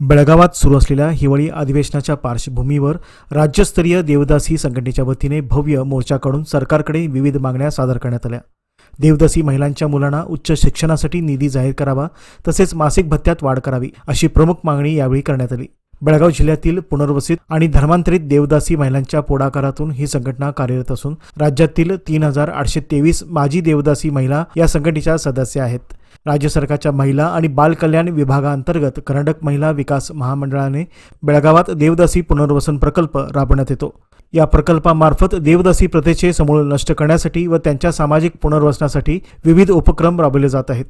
बेळगावात सुरू असलेल्या हिवाळी अधिवेशनाच्या पार्श्वभूमीवर राज्यस्तरीय देवदासी संघटनेच्या वतीने भव्य मोर्चाकडून सरकारकडे विविध मागण्या सादर करण्यात आल्या. देवदासी महिलांच्या मुलांना उच्च शिक्षणासाठी निधी जाहीर करावा तसेच मासिक भत्त्यात वाढ करावी अशी प्रमुख मागणी यावेळी करण्यात आली. बेळगाव जिल्ह्यातील पुनर्वसित आणि धर्मांतरित देवदासी महिलांच्या पुढाकारातून ही संघटना कार्यरत असून राज्यातील तीन हजार आठशे तेवीस माजी देवदासी महिला या संघटनेच्या सदस्य आहेत. राज्य सरकारच्या महिला आणि बालकल्याण विभागाअंतर्गत कर्नाटक महिला विकास महामंडळाने बेळगावात देवदासी पुनर्वसन प्रकल्प राबवण्यात येतो. या प्रकल्पामार्फत देवदासी प्रथेचे समूळ नष्ट करण्यासाठी व त्यांच्या सामाजिक पुनर्वसनासाठी विविध उपक्रम राबवले जात आहेत.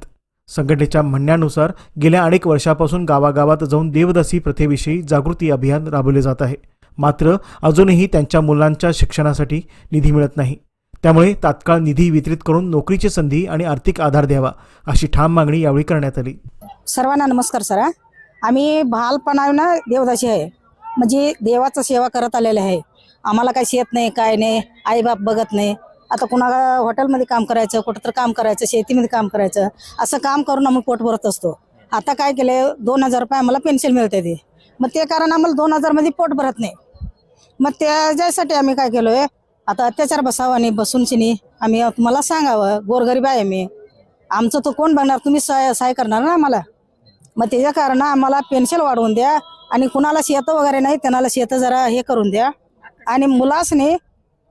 संघटनेच्या म्हणण्यानुसार गेल्या अनेक वर्षापासून गावागावात जाऊन देवदासी प्रथेविषयी जागृती अभियान राबवले जात आहे. मात्र अजूनही त्यांच्या मुलांच्या शिक्षणासाठी निधी मिळत नाही. त्यामुळे तात्काळ निधी वितरित करून नोकरीची संधी आणि आर्थिक आधार द्यावा अशी ठाम मागणी यावेळी करण्यात आली. सर्वांना नमस्कार सर आम्ही बालपणानं देवदाशी आहे. म्हणजे देवाचं सेवा करत आलेले आहे. आम्हाला काही शेत नाही काय नाही आईबाप बघत नाही. आता कुणाला हॉटेलमध्ये काम करायचं कुठं तर काम करायचं शेतीमध्ये काम करायचं असं काम करून आम्ही पोट भरत असतो. आता काय केले दोन हजार रुपये आम्हाला पेन्शन मिळते ते. मग ते कारण आम्हाला दोन हजारमध्ये पोट भरत नाही. मग त्याच्यासाठी आम्ही काय केलोय आता अत्याचार बसावा नाही बसून चिनी. आम्ही तुम्हाला सांगावं गोरगरीब आहे मी. आमचं तो कोण बघणार तुम्ही सहाय सहाय करणार ना आम्हाला? मग त्याच्या कारण आम्हाला पेन्शन वाढवून द्या आणि कुणाला शेतं वगैरे नाही त्यांना शेतं जरा हे करून द्या. आणि मुलासने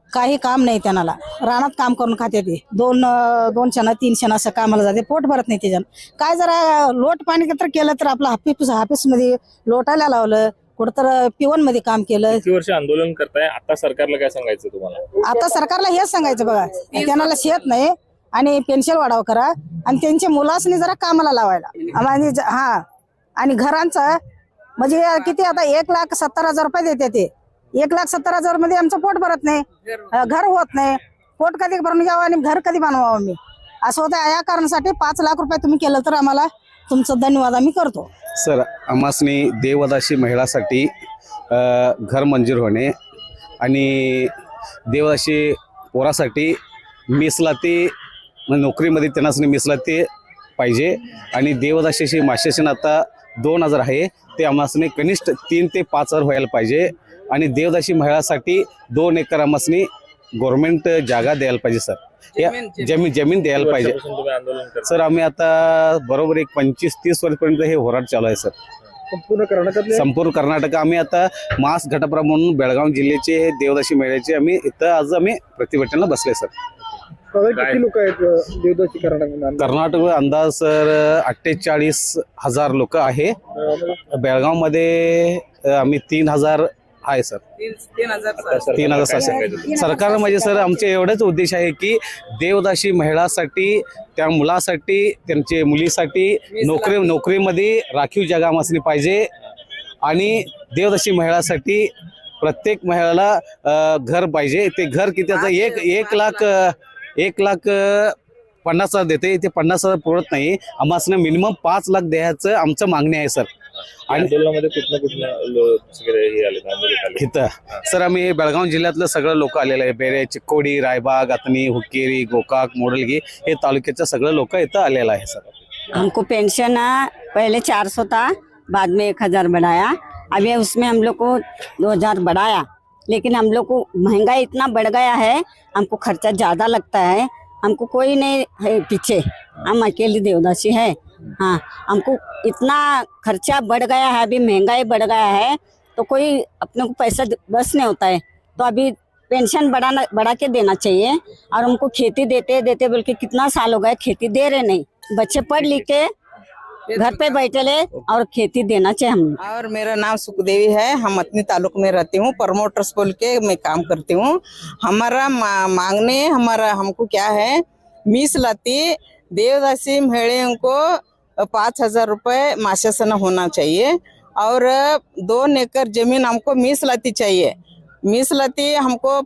काही काम नाही त्यांना. रानात काम करून खाते ते. दोन दोन क्षण तीन क्षण असं कामाला जाते. पोट भरत नाही त्याच्यानं काय जरा लोट पाणी तर केलं तर आपलं हाफिस हाफिसमध्ये लोटायला लावलं. कुठं तर पिवनमध्ये काम केलं. किती वर्ष आंदोलन करताय? आता सरकारला काय सांगायचं तुम्हाला? आता सरकारला हेच सांगायचं बघा. त्यांना शेत नाही. आणि पेन्शन वाढावं करा. आणि त्यांच्या मुलासनी जरा कामाला लावायला. आणि ज- हा. आणि घरांचं म्हणजे किती आता एक लाख सत्तर हजार रुपये देते ते. एक लाख सत्तर हजारमध्ये आमचं पोट भरत नाही. अं, घर होत नाही. पोट कधी भरून घ्यावं आणि घर कधी बनवावं मी? असं होतं या कारणासाठी पाच लाख रुपये तुम्ही केलं तर आम्हाला तुमचा धन्यवाद आम्ही करतो. सर आम्हासनी देवदाशी महिलासाठी घर मंजूर होणे आणि देवदाशी पोरासाठी मिसलाती म्हणजे नोकरीमध्ये त्यांना मिसलाती पाहिजे आणि देवदाशीशी माशासन आता दोन हजार आहे ते आम्हासनी कनिष्ठ तीन ते पाच हजार व्हायला पाहिजे आणि देवदाशी महिलासाठी दोन एकर आम्हासनी गव्हर्मेंट जागा द्यायला पाहिजे सर. या जमीन जमीन. द्यायला पाहिजे. तुम्ही आंदोलन सर आम्ही आता बरोबर एक पंचवीस तीस वर्षपर्यंत हे होराट चालू आहे सर. संपूर्ण कर्नाटकातले? संपूर्ण कर्नाटक. आम्ही आता मास घटप्रा म्हणून बेळगाव जिल्ह्याचे हे देवदासी मेळ्याचे आम्ही इथं आज आम्ही प्रतिभटनेला बसले सर. साधारण? किती लोक आहेत अं, देवदासी कर्नाटक कर्नाटक अंदाज सर अठ्ठेचाळीस हजार लोक आहे. बेळगावमध्ये अ, आम्ही तीन हजार आहे सर. आता सरकारला तीन हजार सहाशे? सरकार म्हणजे सर आमचे एवढेच उद्देश आहे की देवदासी महिलासाठी त्या मुलासाठी त्यांच्या मुलीसाठी नोकरी नोकरीमध्ये राखीव जागा असली पाहिजे आणि देवदासी महिलासाठी प्रत्येक महिलाला घर पाहिजे. ते घर किती आता एक एक लाख एक लाख पन्नास हजार देते. ते पन्नास हजार पुरत नाही. आम्हाला मिनिमम पाच लाख द्यायचं आमचं मागणी आहे सर. आंदोलनामध्ये कुठलं कुठलं लो- सगळे हे आले आंदोलक आले. इथं. सर आम्ही बेळगाव जिल्ह्यातलं सगळं लोक आलेले आहे. बेरे चिक्कोडी रायबाग अतनी हुक्केरी गोकाक मोडलगी हे तालुक्याचं सगळं लोक इथं आलेलं आहे सर. हमको पेंशन आ, पहले चार सौ था बाद में एक हज़ार बढ़ाया। अभी उसमें हम लोग को दो हज़ार बढ़ाया। लेकिन हम लोग को महँगाई इतना बढ़ गया है हमको खर्चा ज़्यादा लगता है। हमको कोई नहीं है पीछे। हम अकेली देवदासी है। हाँ हमको इतना खर्चा बढ़ गया है अभी महँगाई बढ़ गया है तो कोई अपने को पैसा बस नहीं होता है। तो अभी पेंशन बढ़ाना बढ़ा के देना चाहिए और हमको खेती देते देते बोल के कितना साल हो गए खेती दे रहे नहीं। बच्चे पढ़ लिख के घर पे बैठे ले और खेती देना चाहिए हम और मेरा नाम सुखदेवी है हम अतनी तालुक में रहती हूँ प्रमोटर्स बोल के मैं काम करती हूँ। हमारा मा, मांगने हमारा हमको क्या है मीस लाती देवदासी महिलाओं को पाँच हज़ार रुपये माशासन होना चाहिए। और दो एकड़ ज़मीन हमको मीस लाती चाहिए। मीस लाती हमको,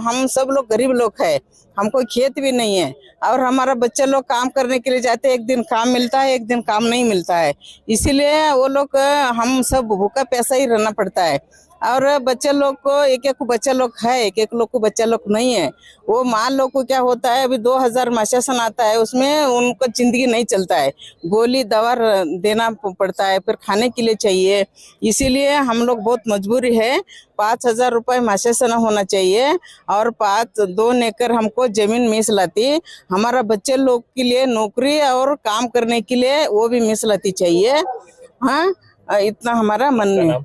हम सब लोग गरीब लोग है। हमको खेत भी नहीं है। और हमारा बच्चे लोग काम करने के लिए जाते एक दिन काम मिलता है, एक दिन काम नहीं मिलता है। इसीलिए वो लोग, हम सब भूखा पैसा ही रहना पड़ता है। और बच्चे लोग को, एक एक बच्चा लोग है, एक एक लोग को बच्चा लोग नहीं है। वो माँ लोग को क्या होता है, अभी दो हज़ार माशासन आता है, उसमें उनको ज़िंदगी नहीं चलता है। गोली दवा देना पड़ता है, फिर खाने के लिए चाहिए। इसीलिए हम लोग बहुत मजबूरी है, पाँच हज़ार रुपये माशासन होना चाहिए और पाँच, दो नेकर हमको ज़मीन मिस लाती। हमारा बच्चे लोग के लिए नौकरी और काम करने के लिए वो भी मिस लाती चाहिए। हाँ इतना हमारा मन है। नाम?